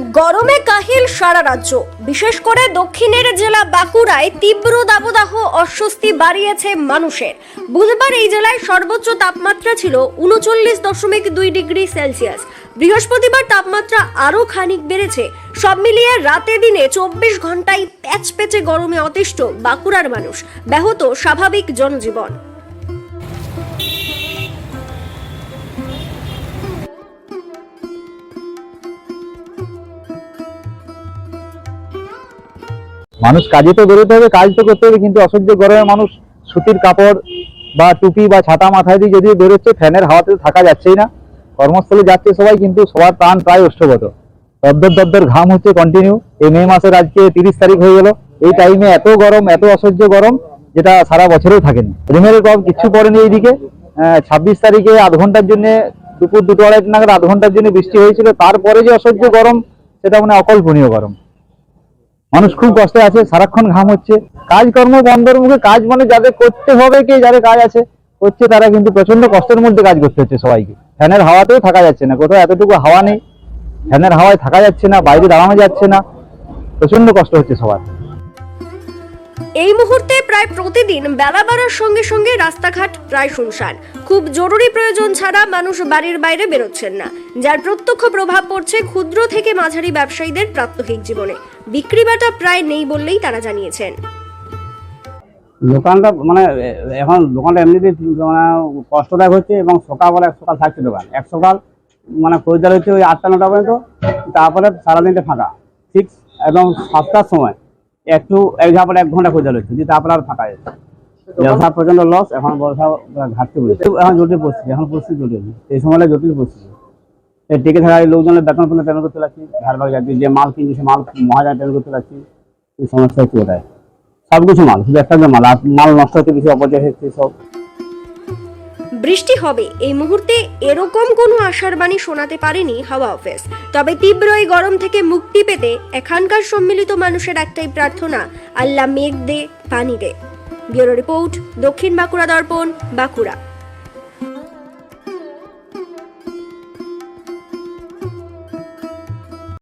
গরমে কাহিল সারা রাজ্য। বিশেষ করে দক্ষিণের জেলা বাঁকুড়ায় তীব্র দাবদাহ অস্বস্তি বাড়িয়েছে মানুষের। বুধবার এই জেলায় সর্বোচ্চ তাপমাত্রা ছিল উনচল্লিশ দশমিক দুই ডিগ্রি সেলসিয়াস। বৃহস্পতিবার তাপমাত্রা আরও খানিক বেড়েছে। সব মিলিয়ে রাতে দিনে চব্বিশ ঘন্টায় প্যাচ প্যাচে গরমে অতিষ্ঠ বাঁকুড়ার মানুষ। ব্যাহত স্বাভাবিক জনজীবন। মানুষ কাজে তো বেরোতে হবে, কাজ তো করতে হবে, কিন্তু অসহ্য গরমে মানুষ সুতির কাপড় বা টুপি বা ছাতা মাথায় দিয়ে যদিও বেরোচ্ছে, ফ্যানের হাওয়াতে থাকা যাচ্ছেই না। কর্মস্থলে যাচ্ছে সবাই, কিন্তু সবার প্রাণ প্রায় অষ্টগত দদ্দর দদ্দর ঘাম হচ্ছে কন্টিনিউ এই মে মাসের আজকে তিরিশ তারিখ হয়ে গেল। এই টাইমে এত গরম, এত অসহ্য গরম, যেটা সারা বছরেও থাকেনি। রিমেলের কম কিচ্ছু পড়েনি এইদিকে। ছাব্বিশ তারিখে আধ ঘণ্টার জন্য, দুপুর দুটো আড়াইটা নাগাদ আধ ঘণ্টার জন্য বৃষ্টি হয়েছিল। তারপরে যে অসহ্য গরম, সেটা মানে অকল্পনীয় গরম। মানুষ খুব কষ্টে আছে, সারাক্ষণ ঘাম হচ্ছে। কাজকর্ম বন্ধের মুখে, কাজ মানে যাদের করতে হবে কে যাদের কাজ আছে, করছে তারা কিন্তু প্রচণ্ড কষ্টের মধ্যে কাজ করতে হচ্ছে সবাইকে। ফ্যানের হাওয়াতেও থাকা যাচ্ছে না, কোথাও এতটুকু হাওয়া নেই। ফ্যানের হাওয়ায় থাকা যাচ্ছে না, বাইরে দাঁড়ানো যাচ্ছে না। প্রচণ্ড কষ্ট হচ্ছে সবার। এই মুহূর্তে প্রায় প্রতিদিন বেলা বাড়ার সঙ্গে সঙ্গে রাস্তাঘাট প্রায় শুনশান। খুব জরুরি প্রয়োজন ছাড়া মানুষ বাড়ির বাইরে বেরোচ্ছেন না, যার প্রত্যক্ষ প্রভাব পড়ছে ক্ষুদ্র থেকে মাঝারি ব্যবসায়ীদের প্রাত্যহিক জীবনে। বিক্রি বাটা প্রায় নেই বললেই তারা জানিয়েছেন। দোকানটা মানে এখন দোকানটা এমনিতেই মানে কষ্টদায়ক হচ্ছে এবং সকালবেলা এক সকাল থাকছে দোকান। এক সকাল মানে খরিদ্দার হচ্ছে ওই আটটা নটা পর্যন্ত, তারপরে সারাদিনটা ফাঁকা। ঠিক এবং সাতটার সময় একটু এক ঘাপড়ে এক ঘণ্টা খোঁজা হচ্ছে যেটা আপনার ফাঁকা যাচ্ছে ব্যবসা প্রচণ্ড লস এখন ব্যবসা ঘাটতে বলেছে। এখন জটিল পরিস্থিতি এখন পরিস্থিতি জটিল। এই সময়টা জটিল পরিস্থিতি। এই টিকে থাকা লোকজনের বেতন ফোনে পেমেন্ট করতে লাগছি ধারবাগ যাচ্ছি যে মাল কিনছে সে মাল মহাজার পেমেন্ট করতে লাগছি এই সমস্যা হচ্ছে ওটাই সবকিছু মাল শুধু একটা যে মাল আর মাল নষ্ট হচ্ছে কিছু অপচয় হচ্ছে সব। বৃষ্টি হবে। এই মুহূর্তে এরকম কোনো আশার বাণী শোনাতে পারেনি হাওয়া অফিস। তবে তীব্র এই গরম থেকে মুক্তি পেতে এখানকার সম্মিলিত মানুষের একটাই প্রার্থনা, আল্লাহ মেঘ দে, পানি দে। ব্যুরো রিপোর্ট, দক্ষিণ বাঁকুড়া দর্পণ, বাঁকুড়া।